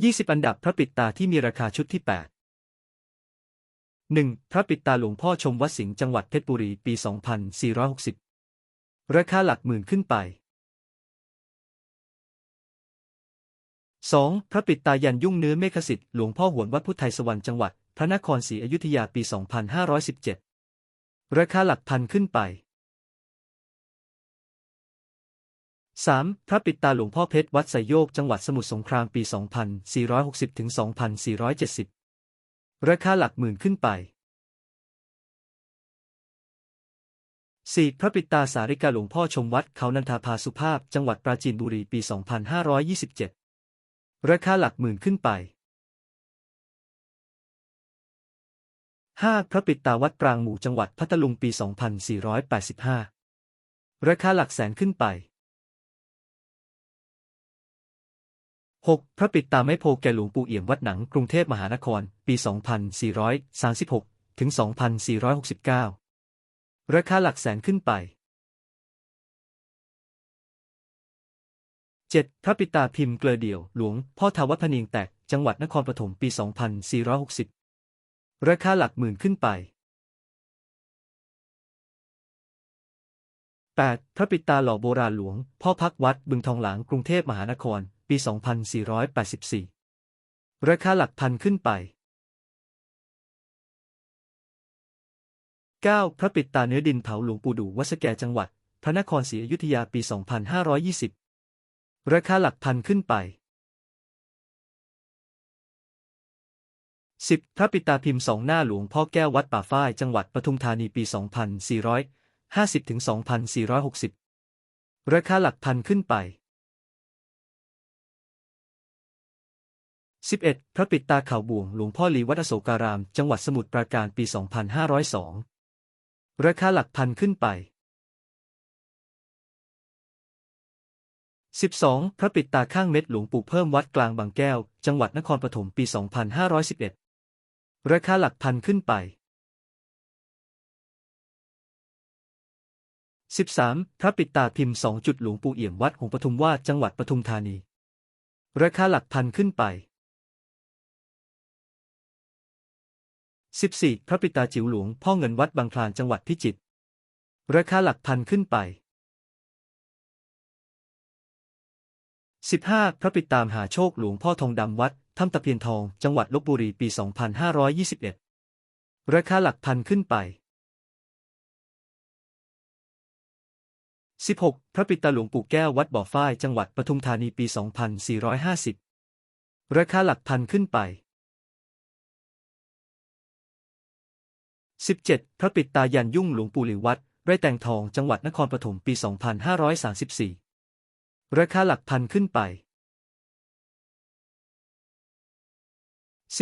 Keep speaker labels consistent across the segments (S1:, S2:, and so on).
S1: 20 อันดับพระปิดตาที่มีราคาชุดที่ 8 1. พระปิดตาหลวงพ่อชมวัดสิงห์จังหวัดเพชรบุรี ปี 2460 ราคาหลักหมื่นขึ้นไป 2. พระปิดตายันยุ่งเนื้อเมฆสิทธิ์หลวงพ่อหวนวัดพุทธไทยสวรรค์จังหวัด พระนครศรีอยุธยาปี 2517 ราคาหลักพันขึ้นไป 3. พระปิดตาหลวงพ่อเพชรวัดไสยโยกจังหวัดสมุทรสงครามปี 2460ถึง2470 ราคาหลักหมื่นขึ้นไป 4. พระปิดตาสาริกาหลวงพ่อชมวัดเขานันทาภาสุภาพ จังหวัดปราจีนบุรีปี 2527 ราคาหลักหมื่นขึ้นไป 5. พระปิดตาวัดปรางหมู่จังหวัดพัทลุงปี 2485 ราคาหลักแสนขึ้นไป 6. พระปิดตาไม้โพแก่หลวงปู่เอี่ยมวัดหนังกรุงเทพมหานคร ปี 2436 ถึง 2469 ราคาหลักแสนขึ้นไป 7. พระปิตาพิมพ์เกลือเดี่ยว หลวง พ่อทาวัดพเนียงแตก จังหวัดนครปฐม ปี 2460 ราคาหลักหมื่นขึ้นไป 8. พระปิตาหล่อโบราณหลวง พ่อพักวัดบึงทองหลางกรุงเทพมหานคร ปี 2484 ราคาหลักพันขึ้นไป 9. พระปิดตาเนื้อดินเผาหลวงปู่ดูวัดสแกจังหวัด พระนครศรีอยุธยาปี 2520 ราคาหลักพันขึ้นไป 10. พระปิตาพิมพ์สองหน้าหลวงพ่อแก้ววัดป่าฝ้ายจังหวัดปทุมธานีปี 2450ถึง2460 ราคาหลักพันขึ้นไป 11. พระปิดตาข่าวบ่วงหลวงพ่อหลีวัดอโศการาม จังหวัดสมุทรปราการปี 2502 ราคาหลักพันขึ้นไป 12. พระปิดตาข้างเม็ดหลวงปู่เพิ่มวัดกลางบางแก้ว จังหวัดนครปฐมปี 2511 ราคาหลักพันขึ้นไป 13. พระปิดตาพิมพ์สองจุดหลวงปู่เอี่ยมวัดหงปทุมวาดจังหวัดปทุมธานี ราคาหลักพันขึ้นไป 14. พระปิตาจิ๋วหลวงพ่อเงินวัดบางคลานจังหวัดพิจิตร ราคาหลักพันขึ้นไป 15. พระปิตามหาโชคหลวงพ่อทองดำวัดถ้ำตะเพียนทองจังหวัดลบบุรีปี 2521 ราคาหลักพันขึ้นไป 16. พระปิตาหลวงปู่แก้ววัดบ่อฝ้ายจังหวัดปทุมธานีปี 2450 ราคาหลักพันขึ้นไป 17. พระปิดตายันยุ่งหลวงปู่หลิววัด ไร่แตงทองจังหวัดนครปฐมปี 2534 ราคาหลักพันขึ้นไป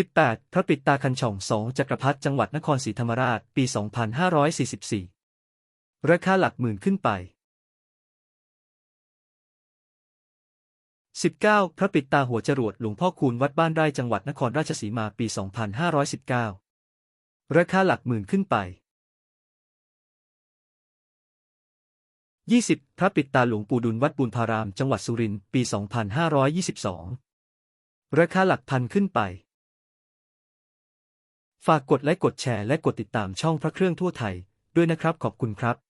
S1: 18. พระปิดตาคันช่องสองจักรพรรดิจังหวัดนครศรีธรรมราช ปี 2544 ราคาหลักหมื่นขึ้นไป 19. พระปิดตาหัวจรวดหลวงพ่อคูณวัดบ้านไร่จังหวัดนครราชสีมาปี 2519 ราคาหลักหมื่นขึ้นไป 20. พระปิดตาหลวงปู่ดุลวัดบุญพาราม จังหวัดสุรินทร์ ปี 2522 ราคาหลักพันขึ้นไป ฝากกดไลค์กดแชร์และกดติดตามช่องพระเครื่องทั่วไทย ด้วยนะครับขอบคุณครับ